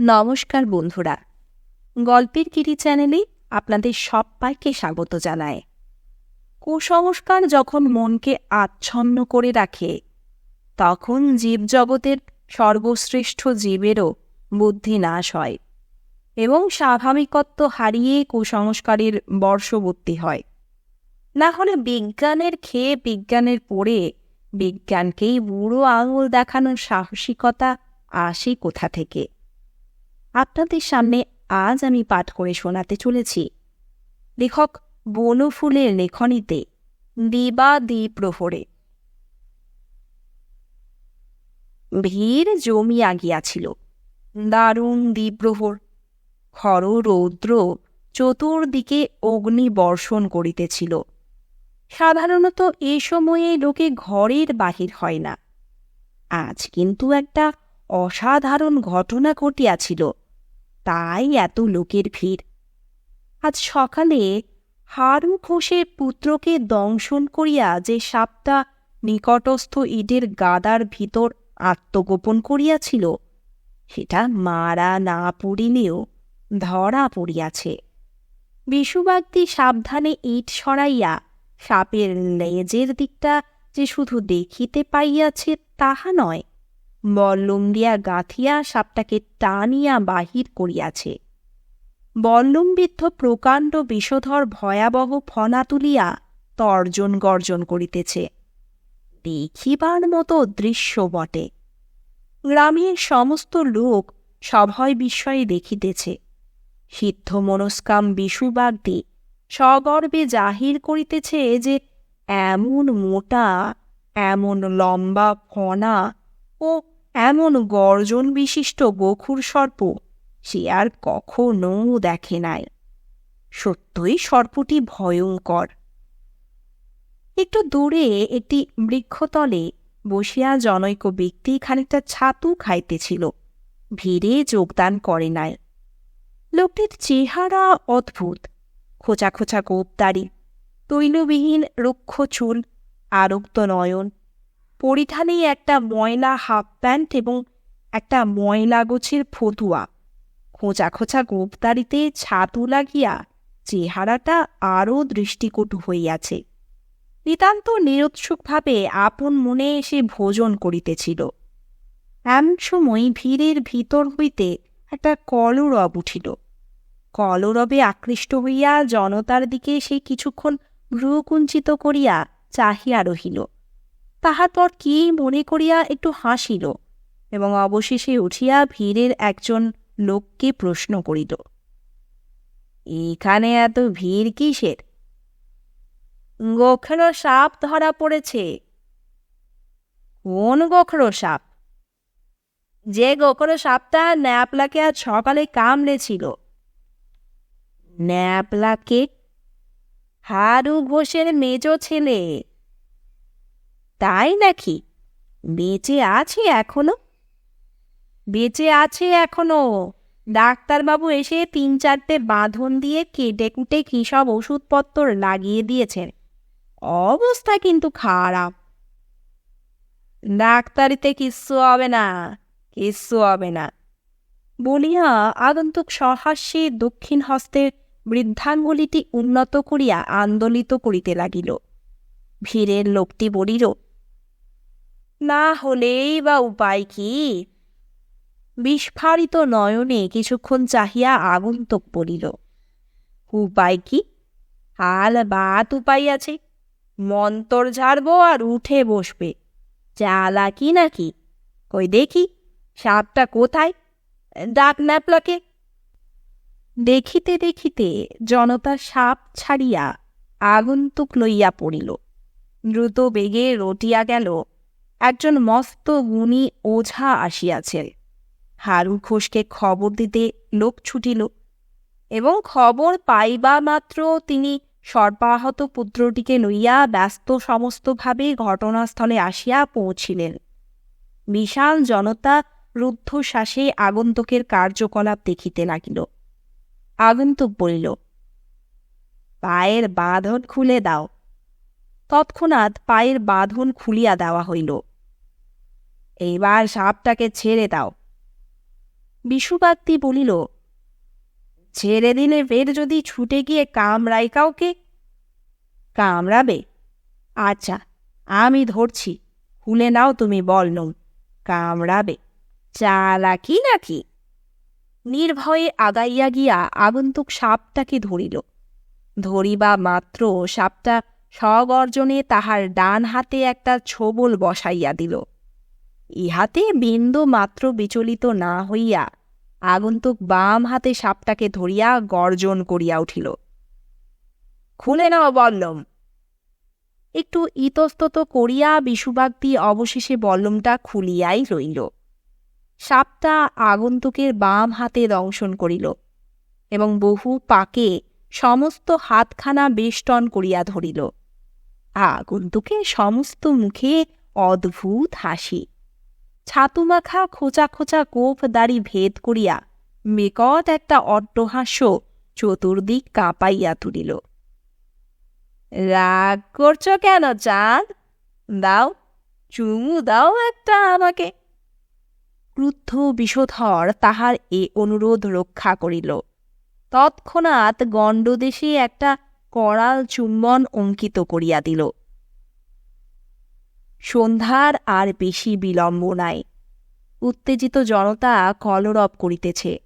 নমস্কার বন্ধুরা। গল্পের কিরি চ্যানেলে আপনাদের সবাইকে স্বাগত জানায়। কুসংস্কার যখন মনকে আচ্ছন্ন করে রাখে, তখন জীবজগতের সর্বশ্রেষ্ঠ জীবেরও বুদ্ধি নাশ হয় এবং স্বাভাবিকত্ব হারিয়ে কুসংস্কারের বর্ষবর্তী হয়। না হলে বিজ্ঞানের খেয়ে বিজ্ঞানের পড়ে বিজ্ঞানকেই বুড়ো আঙুল দেখানোর সাহসিকতা আসে কোথা থেকে? আপনাদের সামনে আজ আমি পাঠ করে শোনাতে চলেছি। লেখক বনফুলের লেখনীতে দিবা দ্বিপ্রহরে ভিড় জমিয়া গিয়াছিল দারুণ দ্বিপ্রহর, খর রৌদ্র চতুর্দিকে অগ্নি বর্ষণ করিতেছিল। সাধারণত এ সময়ে লোকে ঘরের বাহির হয় না। আজ কিন্তু একটা অসাধারণ ঘটনা ঘটিয়াছিল। তাই এত লোকের ভিড়। আজ সকালে হারু ঘোষের পুত্রকে দংশন করিয়া যে সাপটা নিকটস্থ ইটের গাদার ভিতর আত্মগোপন করিয়াছিল, সেটা মারা না পড়িলেও ধরা পড়িয়াছে। বিশুবাগ্দি সাবধানে ইট সরাইয়া সাপের লেজের দিকটা যে শুধু দেখিতে পাইয়াছে তাহা নয় বল্লম দিয়া গাঁথিয়া সাপটাকে টানিয়া বাহির করিয়াছে। বল্লমবিদ্ধ প্রকাণ্ড বিষধর ভয়াবহ ফনা তুলিয়া তর্জন গর্জন করিতেছে। দেখিবার মতো দৃশ্য বটে। গ্রামের সমস্ত লোক সভয় বিস্ময়ে দেখিতেছে। সিদ্ধ মনস্কাম বিশুবাগ্দি সগর্বে জাহির করিতেছে যে এমন মোটা, এমন লম্বা ফনা ও এমন গর্জন বিশিষ্ট গোখুর সর্প সে আর কখনো দেখে নাই। সত্যই সর্পটি ভয়ঙ্কর। একটু দূরে একটি বৃক্ষতলে বসিয়া জনৈক ব্যক্তি খানিকটা ছাতু খাইতেছিল। ভিড়ে যোগদান করে নাই। লোকটির চেহারা অদ্ভুত, খোঁচা খোঁচা গোপদারি তৈলবিহীন রুক্ষ চুল, আরক্ত নয়ন পরিধানেই একটা ময়লা হাফ প্যান্ট এবং একটা ময়লা গোছের ফতুয়া। খোঁচা খোঁচা গোপদারিতে ছাতু লাগিয়া চেহারাটা আরও দৃষ্টিকটু হইয়াছে। নিতান্ত নিরুৎসুকভাবে আপন মনে এসে ভোজন করিতেছিল। এমন সময় ভিড়ের ভিতর হইতে একটা কলরব উঠিল। কলরবে আকৃষ্ট হইয়া জনতার দিকে সে কিছুক্ষণ ভ্রুকুঞ্চিত করিয়া চাহিয়া রহিল। তাহার পর কি মনে করিয়া একটু হাসিল, এবং অবশেষে উঠিয়া ভিড়ের একজন লোককে প্রশ্ন করিল, এখানে এত ভিড় কিসের? গোখরো সাপ ধরা পড়েছে। কোন গোখরো সাপ? যে গোখরো সাপটা ন্যাপলাকে আজ সকালে কামড়েছিল। ন্যাপলাকে? হারু ঘোষের মেজ ছেলে। তাই নাকি? বেঁচে আছে এখনও? বেঁচে আছে এখনও? ডাক্তারবাবু এসে তিন চারটে বাঁধন দিয়ে কেটে কুটে কী সব ওষুধপত্র লাগিয়ে দিয়েছেন। অবস্থা কিন্তু খারাপ। ডাক্তারিতে কিচ্ছু হবে না, কিচ্ছু হবে না। বলিয়া আগন্তুক সহাস্যে দক্ষিণ হস্তের বৃদ্ধাঙ্গুলিটি উন্নত করিয়া আন্দোলিত করিতে লাগিল। ভিড়ের লোকটি বলিল না হলেই বা উপায় কি? বিস্ফারিত নয়নে কিছুক্ষণ চাহিয়া আগন্তুক বলিল, উপায় কি? হাল বাত উপায় আছে। মন্তর ঝাড়ব আর উঠে বসবে। চালাকি নাকি? কই দেখি, সাপটা কোথায়? ডাক ন্যাপলাকে। দেখিতে দেখিতে জনতা সাপ ছাড়িয়া আগন্তুক লইয়া পড়িল। দ্রুত বেগে রটিয়া গেল। একজন মস্ত গুণী ওঝা আসিয়াছেন। হারু ঘোষকে খবর দিতে লোক ছুটিল এবং খবর পাইবা মাত্র তিনি সর্বাহত পুত্রটিকে লইয়া ব্যস্ত সমস্তভাবে ঘটনাস্থলে আসিয়া পৌঁছিলেন। বিশাল জনতা রুদ্ধশ্বাসে আগন্তুকের কার্যকলাপ দেখিতে লাগিল। আগন্তুক বলিল, পায়ের বাঁধন খুলে দাও। তৎক্ষণাৎ পায়ের বাঁধন খুলিয়া দেওয়া হইল। এইবার সাপটাকে ছেড়ে দাও। বিশুবাক্তি বলিল, ছেড়ে দিলে ফের যদি ছুটে গিয়ে কামড়াই কাউকে? কামড়াবে। আচ্ছা আমি ধরছি। খুলে নাও তুমি বলনম কামড়াবে। চালাকি নাকি? নির্ভয়ে আগাইয়া গিয়া আগন্তুক সাপটাকে ধরিল। ধরিবা মাত্র সাপটা স্বগর্জনে তাহার ডান হাতে একটা ছোবল বসাইয়া দিল। ইহাতে বিন্দু মাত্র বিচলিত না হইয়া আগন্তুক বাম হাতে সাপটাকে ধরিয়া গর্জন করিয়া উঠিল। খুলে নাও বল্লম। একটু ইতস্তত করিয়া বিশুবাক্তি অবশেষে বল্লমটা খুলিয়াই রইল। সাপটা আগন্তুকের বাম হাতে দংশন করিল এবং বহু পাকে সমস্ত হাতখানা বেষ্টন করিয়া ধরিল। আগন্তুকের সমস্ত মুখে অদ্ভুত হাসি। ছাতুমাখা খোঁচা খোঁচা কোপ দাড়ি ভেদ করিয়া মেকট একটা অট্টহাস্য চতুর্দিক কাঁপাইয়া তুলিল। রাগ করছ কেন, চাঁদ? দাও, চুমু দাও একটা আমাকে। ক্রুদ্ধ বিষধর তাহার এ অনুরোধ রক্ষা করিল। তৎক্ষণাৎ গণ্ডদেশে একটা করাল চুম্বন অঙ্কিত করিয়া দিল। সন্ধ্যার আর বেশি বিলম্ব নাই। উত্তেজিত জনতা কলরব করিতেছে।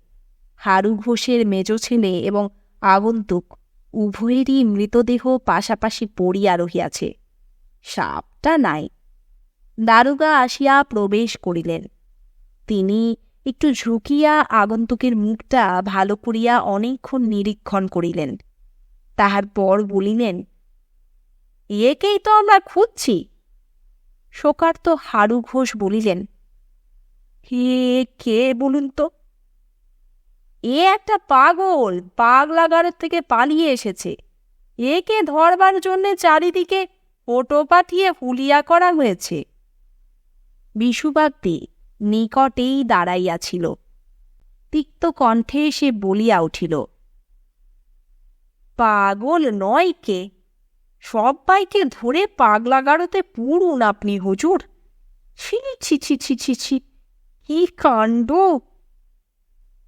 হারু ঘোষের মেজ ছেলে এবং আগন্তুক উভয়েরই মৃতদেহ পাশাপাশি পড়িয়া রহিয়াছে। সাপটা নাই। দারুগা আসিয়া প্রবেশ করিলেন। তিনি একটু ঝুঁকিয়া আগন্তুকের মুখটা ভালো করিয়া অনেকক্ষণ নিরীক্ষণ করিলেন। তাহার পর বলিলেন, একেই তো আমরা খুঁজছি। শোকার্ত হারু ঘোষ বলিলেন, হে কে বলুন তো? এ একটা পাগল পাগলাগারের থেকে পালিয়ে এসেছে। একে ধরবার জন্যে চারিদিকে ফটো পাঠিয়ে হুলিয়া করা হয়েছে। বিশুবাক্তি নিকটেই দাঁড়াইয়াছিল। তিক্ত কণ্ঠে সে বলিয়া উঠিল, পাগল নয় কে? সবাইকে ধরে পাগলাগারোতে পুরুন আপনি, হুজুর। ছি ছি ছি ছি ছি ছি। কি কাণ্ড!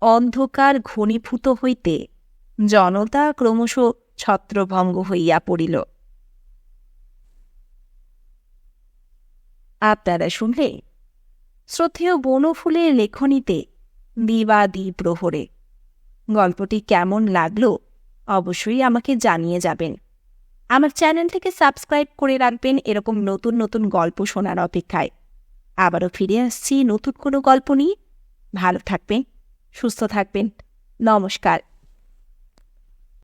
অন্ধকার ঘনীভূত হইতে জনতা ক্রমশ ছত্রভঙ্গ হইয়া পড়িল। আপনারা শুনলে, শ্রদ্ধেয় বনফুলের লেখনীতে দিবাদি প্রহরে। গল্পটি কেমন লাগল, অবশ্যই আমাকে জানিয়ে যাবেন। আমার চ্যানেল থেকে সাবস্ক্রাইব করে রাখবেন এরকম নতুন নতুন গল্প শোনার অপেক্ষায়। আবারও ফিরে আসছি নতুন কোনো গল্প নিয়ে। ভালো থাকবেন, সুস্থ থাকবেন। নমস্কার।